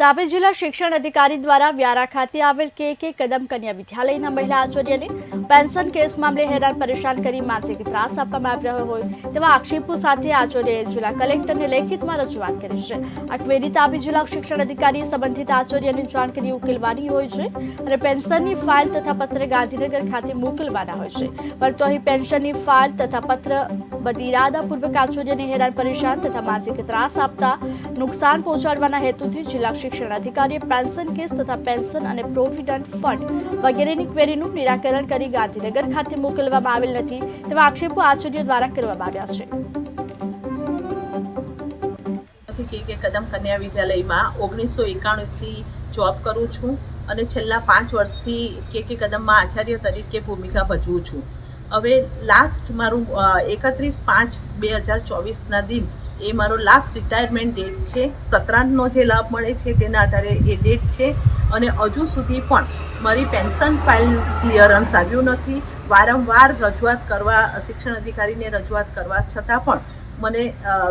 તાપી જિલ્લા શિક્ષણ અધિકારી દ્વારા વ્યારા ખાતે આવેલ કે કે કદમ કન્યા વિદ્યાલયના મહિલા આચાર્યને પેન્શન કેસ મામલે હેરાન પરેશાન કરી માનસિક ત્રાસ આપવામાં આવી રહ્યો હોય તેવા આક્ષેપો સાથે આચાર્યએ જિલ્લા કલેક્ટરને લેખિતમાં રજૂઆત કરી છે. આ ક્વેરી તાપી જિલ્લા શિક્ષણ અધિકારીએ સંબંધિત આચાર્યને જાણ કરી ઉકેલવાની હોય છે અને પેન્શનની ફાઇલ તથા પત્ર ગાંધીનગર ખાતે મોકલવાના હોય છે. પરંતુ અહીં પેન્શનની ફાઇલ તથા પત્ર બધી ઇરાદાપૂર્વક આચાર્યને હેરાન પરેશાન તથા માનસિક ત્રાસ આપતા નુકસાન પહોંચાડવાના હેતુથી જિલ્લા શિક્ષણ અધિકારીએ પેન્શન કેસ તથા પેન્શન અને પ્રોવિડન્ટ ફંડ વગેરેની ક્વેરીનું નિરાકરણ કરી ગાંધીનગર ખાતે મોકલવામાં આવેલ નથી તેવા આક્ષેપો આચાર્ય દ્વારા કરવામાં આવ્યા છે. કે કદમ કન્યા વિદ્યાલયમાં ઓગણીસો એકાણુંથી જોબ કરું છું અને છેલ્લા પાંચ વર્ષથી કે કે કદમમાં આચાર્ય તરીકે ભૂમિકા ભજવું છું. હવે લાસ્ટ મારું એકત્રીસ પાંચ બે હજાર ચોવીસના દિન એ મારો લાસ્ટ રિટાયરમેન્ટ ડેટ છે. સત્રાંતનો જે લાભ મળે છે તેના આધારે એ ડેટ છે. અને હજુ સુધી પણ મારી પેન્શન ફાઇલ ક્લિયરન્સ આવ્યું નથી. વારંવાર રજૂઆત કરવા, શિક્ષણ અધિકારીને રજૂઆત કરવા છતાં પણ મને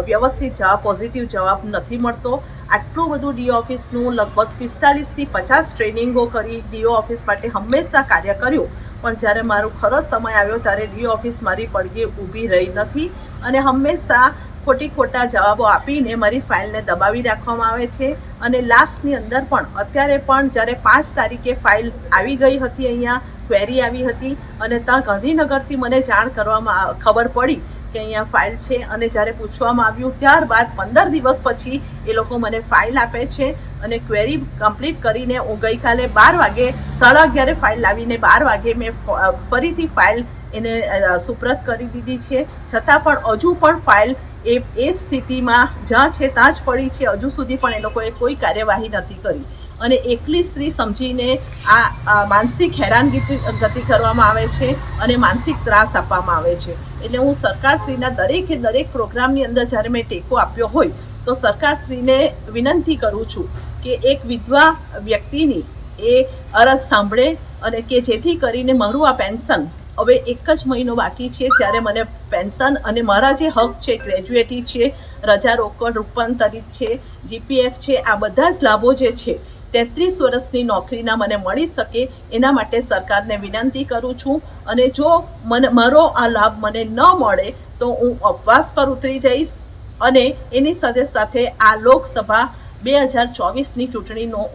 વ્યવસ્થિત જવાબ પોઝિટિવ જવાબ નથી મળતો. આટલું બધું ડીઓ ઓફિસનું લગભગ પિસ્તાલીસથી પચાસ ટ્રેનિંગો કરી ડીઓ ઓફિસ માટે હંમેશા કાર્ય કર્યું. પણ જ્યારે મારો ખરો સમય આવ્યો ત્યારે ડીઓ ઓફિસ મારી પડઘે ઊભી રહી નથી. અને હંમેશા ખોટી ખોટા જવાબો આપીને મારી ફાઇલને દબાવી રાખવામાં આવે છે અને લાસ્ટની અંદર પણ, અત્યારે પણ જ્યારે પાંચ તારીખે ફાઇલ આવી ગઈ હતી અહીંયા, ક્વેરી આવી હતી અને ત્યાં ગાંધીનગરથી મને જાણ કરવામાં, ખબર પડી કે અહીંયા ફાઇલ છે અને જ્યારે પૂછવામાં આવ્યું, ત્યારબાદ પંદર દિવસ પછી એ લોકો મને ફાઇલ આપે છે અને ક્વેરી કમ્પ્લીટ કરીને હું ગઈકાલે બાર વાગે, સાડા અગિયારે ફાઇલ લાવીને બાર વાગે મેં ફરીથી ફાઇલ એને સુપ્રત કરી દીધી છે. છતાં પણ હજુ પણ ફાઇલ એ એ સ્થિતિમાં જ્યાં છે ત્યાં જ પડી છે. હજુ સુધી પણ એ લોકોએ કોઈ કાર્યવાહી નથી કરી. અને એકલી સ્ત્રી સમજીને આ માનસિક હેરાનગતિ, ગતિ કરવામાં આવે છે અને માનસિક ત્રાસ આપવામાં આવે છે. એટલે હું સરકારશ્રીના દરેકે દરેક પ્રોગ્રામની અંદર જ્યારે મેં ટેકો આપ્યો હોય, તો સરકારશ્રીને વિનંતી કરું છું કે એક વિધવા વ્યક્તિની એ અરજ સાંભળે અને કે જેથી કરીને મારું આ પેન્શન હવે એક જ મહિનો બાકી છે ત્યારે મને પેન્શન અને મારા જે હક છે, ગ્રેજ્યુએટી છે રજા રોકડ રૂપાંતરિત છે, જીપીએફ છે, આ બધા જ લાભો જે છે તેત્રીસ વર્ષની નોકરીના મને મળી શકે એના માટે સરકારને વિનંતી કરું છું. અને જો મને, મારો આ લાભ મને ન મળે તો હું ઉપવાસ પર ઉતરી જઈશ અને એની સાથે સાથે આ લોકસભા બે હજાર ચોવીસની ચૂંટણીનો